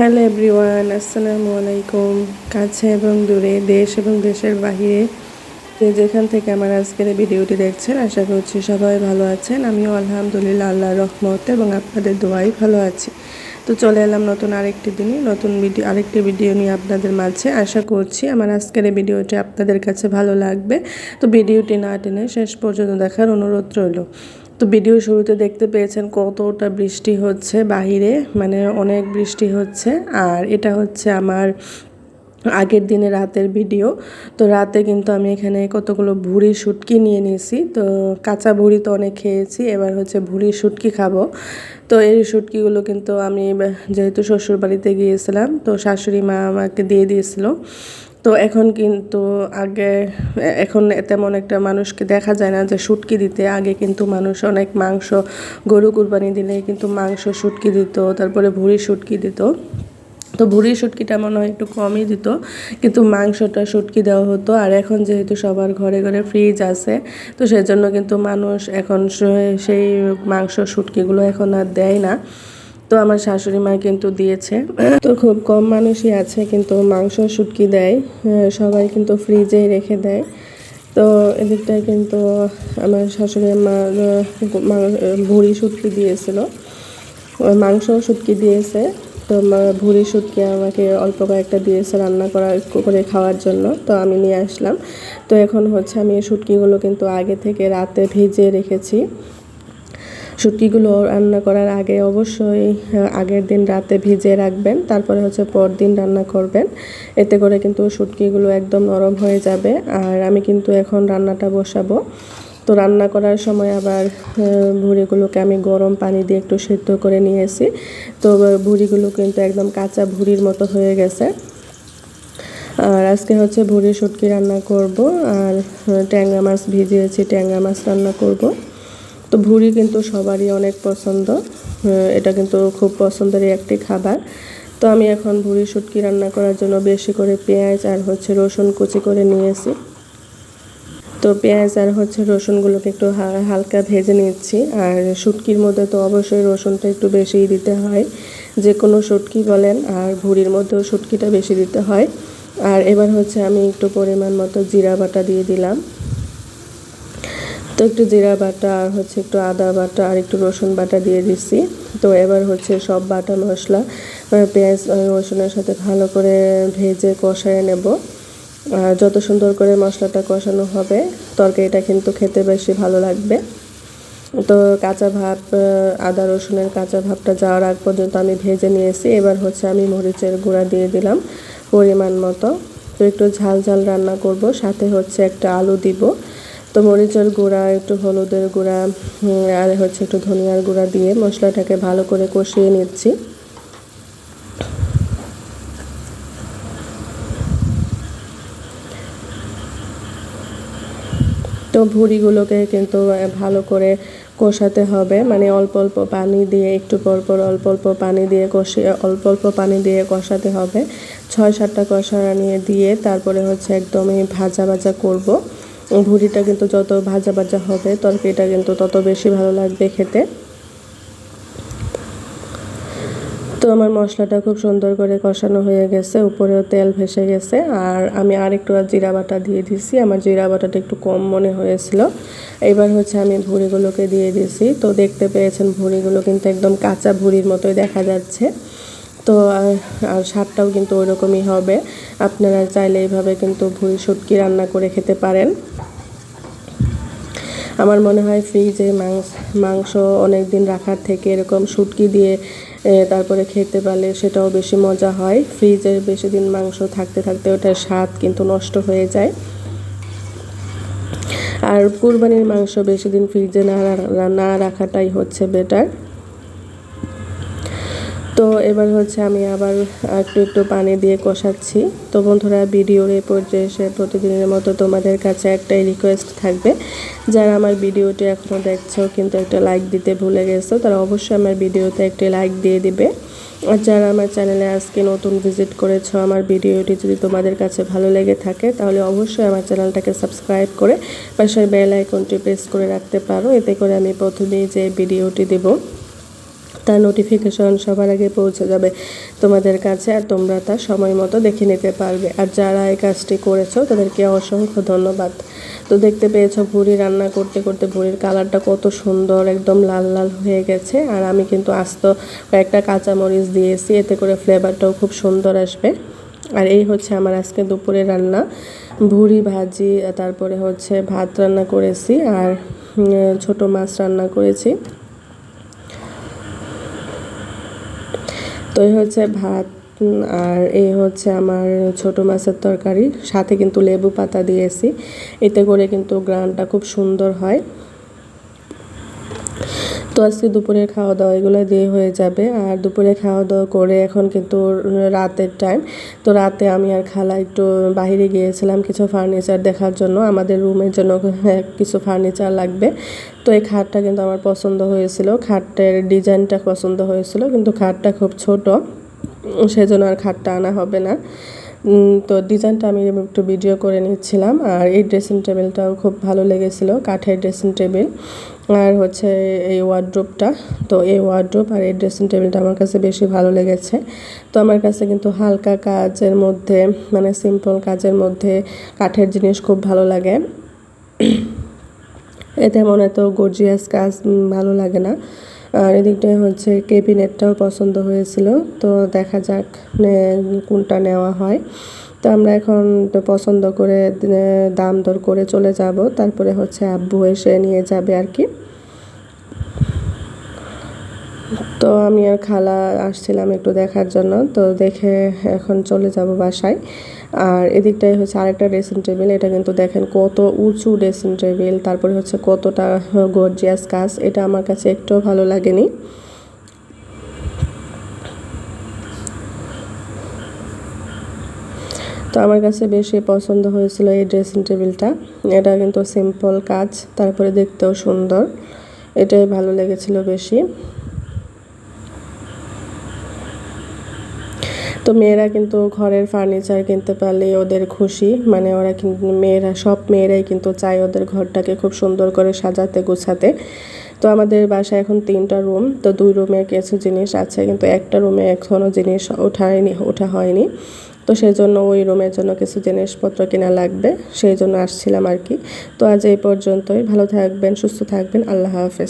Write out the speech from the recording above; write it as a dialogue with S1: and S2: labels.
S1: Hello everyone, আসসালামু আলাইকুম। কাছে এবং দূরে, দেশ এবং দেশের বাহিরে। যে যেখান থেকে আমার আজকের এই ভিডিওটি দেখছেন, আশা করছি সবাই ভালো আছেন। আমিও আলহামদুলিল্লাহ আল্লাহর রহমতে এবং আপনাদের দোয়াই ভালো আছি। তো চলে এলাম নতুন আরেকটি দিনই নতুন ভিডিও, আরেকটি ভিডিও নিয়ে আপনাদের মাঝে। আশা করছি আমার আজকের এই ভিডিওটি আপনাদের কাছে ভালো লাগবে। তো ভিডিওটি না টেনে শেষ পর্যন্ত দেখার অনুরোধ রইল। তো ভিডিও শুরুতে দেখতে পেয়েছেন কতটা বৃষ্টি হচ্ছে বাহিরে মানে অনেক বৃষ্টি হচ্ছে। আর এটা হচ্ছে আমার আগের দিনে রাতের ভিডিও। তো রাতে কিন্তু আমি এখানে কতগুলো ভুড়ি শুটকি নিয়ে নিয়েছি। তো কাঁচা ভুড়ি তো অনেক খেয়েছি, এবার হচ্ছে ভুড়ি শুটকি খাব। তো এই শুটকিগুলো কিন্তু আমি, যেহেতু শ্বশুর বাড়িতে গিয়েছিলাম, তো শাশুড়ি মা আমাকে দিয়ে দিয়েছিল। তো এখন কিন্তু আগে, এখন তেমন একটা মানুষকে দেখা যায় না যে শুটকি দিতে। আগে কিন্তু মানুষ অনেক মাংস, গরু কুরবানি দিলে কিন্তু মাংস শুটকি দিত, তারপরে ভুড়ি শুটকি দিত। তো ভুড়ি শুটকিটা মনে হয় একটু কমই দিত, কিন্তু মাংসটা শুটকি দেওয়া হতো। আর এখন যেহেতু সবার ঘরে ঘরে ফ্রিজ আছে, তো সেজন্য কিন্তু মানুষ এখন সেই মাংস শুটকিগুলো এখন আর দেয় না। তো আমার শাশুড়ি মা কিন্তু দিয়েছে। তো খুব কম মানুষই আছে, কিন্তু মাংস শুটকি দেয়। সবাই কিন্তু ফ্রিজেই রেখে দেয়। তো এদিকটায় কিন্তু আমার শাশুড়ি মা ভুড়ি শুটকি দিয়েছিল। মাংস শুটকি দিয়েছে। তো ভুড়ি শুটকি আমাকে অল্প কয়েকটা দিয়েছে রান্না করা, করে খাওয়ার জন্য। তো আমি নিয়ে আসলাম। তো এখন হচ্ছে আমি শুটকিগুলো কিন্তু আগে থেকে রাতে ভিজিয়ে রেখেছি। শুটকিগুলো রান্না করার আগে অবশ্যই আগের দিন রাতে ভিজিয়ে রাখবেন, তারপরে হচ্ছে পরদিন রান্না করবেন। এতে করে কিন্তু শুটকিগুলো একদম নরম হয়ে যাবে। আর আমি কিন্তু এখন রান্নাটা বসাবো। তো রান্না করার সময় আবার ভুড়িগুলোকে আমি গরম পানি দিয়ে একটু সেদ্ধ করে নিয়েছি। তো ভুড়িগুলো কিন্তু একদম কাঁচা ভুড়ির মতো হয়ে গেছে। আর আজকে হচ্ছে ভুড়ি শুটকি রান্না করব। আর ট্যাংরা মাছ ভিজিয়েছি, ট্যাংরা মাছ রান্না করব। তো ভুড়ি কিন্তু সবারই অনেক পছন্দ। এটা কিন্তু খুব পছন্দের একটি খাবার। তো আমি এখন ভুড়ি শুটকি রান্না করার জন্য বেশি করে পেঁয়াজ আর হচ্ছে রসুন কুচি করে নিয়েছি। তো পেঁয়াজ আর হচ্ছে রসুনগুলোকে একটু হালকা ভেজে নিচ্ছি। আর শুটকির মধ্যে তো অবশ্যই রসুনটা একটু বেশিই দিতে হয়। যে কোনো শুটকি বলেন, আর ভুড়ির মধ্যেও শুটকিটা বেশি দিতে হয়। আর এবার হচ্ছে আমি একটু পরিমাণ মতো জিরা বাটা দিয়ে দিলাম। তো একটু জিরা বাটা আর হচ্ছে একটু আদা বাটা আর একটু রসুন বাটা দিয়ে দিচ্ছি। তো এবার হচ্ছে সব বাটা মশলা পেঁয়াজ রসুনের সাথে ভালো করে ভেজে কষায় নেব। যত সুন্দর করে মশলাটা কষানো হবে, তরকারিটা কিন্তু খেতে বেশি ভালো লাগবে। তো কাঁচা ভাব আদা রসুনের কাঁচা ভাবটা যাওয়ার আগ পর্যন্ত আমি ভেজে নিয়েছি। এবার হচ্ছে আমি মরিচের গুঁড়া দিয়ে দিলাম পরিমাণ মতো। তো একটু ঝাল ঝাল রান্না করব, সাথে হচ্ছে একটা আলু দিব। তো মরিচের গুঁড়া, একটু হলুদের গুঁড়া আর হচ্ছে একটু ধনিয়ার গুঁড়া দিয়ে মশলাটাকে ভালো করে কষিয়ে নিচ্ছি। তো ভুড়িগুলোকে কিন্তু ভালো করে কষাতে হবে। মানে অল্প অল্প পানি দিয়ে, একটু পর পর অল্প অল্প পানি দিয়ে কষিয়ে, অল্প অল্প পানি দিয়ে কষাতে হবে। ছয় সাতটা কষা নিয়ে দিয়ে তারপরে হচ্ছে একদমই ভাজা ভাজা করব। ভুড়িটা কিন্তু যত ভাজা ভাজা হবে, তরকারিটা কিন্তু তত বেশি ভালো লাগবে খেতে। তো আমার মশলাটা খুব সুন্দর করে কষানো হয়ে গেছে, উপরেও তেল ভেসে গেছে। আর আমি আর একটু জিরা বাটা দিয়ে দিছি, আমার জিরা বাটাটা একটু কম মনে হয়েছিল। এবার হচ্ছে আমি ভুড়িগুলোকে দিয়ে দিছি। তো দেখতে পেয়েছেন, ভুড়িগুলো কিন্তু একদম কাঁচা ভুড়ির মতোই দেখা যাচ্ছে। তো আর স্বাদটাও কিন্তু ওইরকমই হবে। আপনারা চাইলে এইভাবে কিন্তু ভুড়ি শুটকি রান্না করে খেতে পারেন। আমার মনে হয় ফ্রিজে মাংস মাংস অনেক দিন রাখার থেকে এরকম শুটকি দিয়ে তারপরে খেতে পারলে সেটাও বেশি মজা হয়। ফ্রিজে বেশি দিন মাংস থাকতে থাকতে ওটার স্বাদ কিন্তু নষ্ট হয়ে যায়। আর কুরবানির মাংস বেশি দিন ফ্রিজে না না রাখাটাই হচ্ছে বেটার তো এবার হচ্ছে আমি আবার একটু একটু পানি দিয়ে কষাচ্ছি। তো বন্ধুরা, ভিডিওর এই পর্যায়ে এসে প্রতিদিনের মতো তোমাদের কাছে একটাই রিকোয়েস্ট থাকবে। যারা আমার ভিডিওটি এখনও দেখছ কিন্তু একটা লাইক দিতে ভুলে গেছো, তারা অবশ্যই আমার ভিডিওতে একটি লাইক দিয়ে দিবে। আর যারা আমার চ্যানেলে আজকে নতুন ভিজিট করেছ, আমার ভিডিওটি যদি তোমাদের কাছে ভালো লেগে থাকে, তাহলে অবশ্যই আমার চ্যানেলটাকে সাবস্ক্রাইব করে পাশের বেল আইকনটি প্রেস করে রাখতে পারো। এতে করে আমি প্রথমেই যে ভিডিওটি দেবো তার নোটিফিকেশন সবার আগে পৌঁছে যাবে তোমাদের কাছে আর তোমরা তা সময় মতো দেখে নিতে পারবে। আর যারা এই কাজটি করেছ, তাদেরকে অসংখ্য ধন্যবাদ। তো দেখতে পেয়েছ ভুড়ি রান্না করতে করতে ভুড়ির কালারটা কত সুন্দর, একদম লাল লাল হয়ে গেছে। আর আমি কিন্তু আস্ত কয়েকটা কাঁচামরিচ দিয়েছি, এতে করে ফ্লেভারটাও খুব সুন্দর আসবে। আর এই হচ্ছে আমার আজকে দুপুরে রান্না। ভুড়ি ভাজি, তারপরে হচ্ছে ভাত রান্না করেছি, আর ছোট মাছ রান্না করেছি। এই হচ্ছে ভাত আর এই হচ্ছে আমার ছোট মাছের তরকারি। সাথে কিন্তু লেবু পাতা দিয়েছি। এতে করে কিন্তু গ্রানটা খুব সুন্দর হয়। তো আজকে দুপুরের খাওয়া দাওয়া এগুলো দিয়ে হয়ে যাবে। আর দুপুরে খাওয়া দাওয়া করে এখন কিন্তু রাতের টাইম তো রাতে আমি আর খালা একটু বাহিরে গিয়েছিলাম কিছু ফার্নিচার দেখার জন্য। আমাদের রুমের জন্য কিছু ফার্নিচার লাগবে। তো এই খাটটা কিন্তু আমার পছন্দ হয়েছিল। খাটের ডিজাইনটা পছন্দ হয়েছিল, কিন্তু খাটটা খুব ছোট। সেজন্য আর খাটটা আনা হবে না। তো ডিজাইনটা আমি একটু ভিডিও করে নিচ্ছিলাম। আর এই ড্রেসিং টেবিলটাও খুব ভালো লেগেছিলো, কাঠের ড্রেসিং টেবিল আর হচ্ছে এই ওয়ার্ড্রোপটা তো এই ওয়ার্ড্রোপ আর এই ড্রেসিং টেবিলটা আমার কাছে বেশি ভালো লেগেছে। তো আমার কাছে কিন্তু হালকা কাজের মধ্যে মানে সিম্পল কাজের মধ্যে কাঠের জিনিস খুব ভালো লাগে। এতে মনে তো গর্জিয়াস কাজ ভালো লাগে না। আর এদিকটায় হচ্ছে কেবিনেটটাও পছন্দ হয়েছিল। তো দেখা যাক কোনটা নেওয়া হয়। তো আমরা এখন পছন্দ করে দাম দর করে চলে যাব। তারপরে হচ্ছে আব্বু এসে নিয়ে যাবে আর কি। তো আমি আর খালা আসছিলাম একটু দেখার জন্য, তো দেখে এখন চলে যাব বাসায়। আর এদিকটাই হচ্ছে আরেকটা ড্রেসিং টেবিল এটা কিন্তু দেখেন কত উঁচু ড্রেসিং টেবিল তারপরে হচ্ছে কতটা গর্জিয়াস কাজ, এটা আমার কাছে একটুও ভালো লাগেনি। তো আমার কাছে বেশি পছন্দ হয়েছিল এই ড্রেসিং টেবিলটা এটা কিন্তু সিম্পল কাজ, তারপরে দেখতেও সুন্দর, এটাই ভালো লেগেছিল বেশি। তো মেয়েরা কিন্তু ঘরের ফার্নিচার কিনতে পারলে ওদের খুশি। মানে ওরা কিন্তু মেয়েরা, সব মেয়েরাই কিন্তু চায় ওদের ঘরটাকে খুব সুন্দর করে সাজাতে, গোছাতে। তো আমাদের বাসায় এখন তিনটা রুম তো দুই রুমে কিছু জিনিস আছে, কিন্তু একটা রুমে এখনও জিনিস ওঠায়নি, ওঠা হয়নি। তো সেই জন্য ওই রুমের জন্য কিছু জিনিসপত্র কেনা লাগবে, সেই জন্য আসছিলাম আর কি। তো আজ এই পর্যন্তই, ভালো থাকবেন, সুস্থ থাকবেন, আল্লাহ হাফেজ।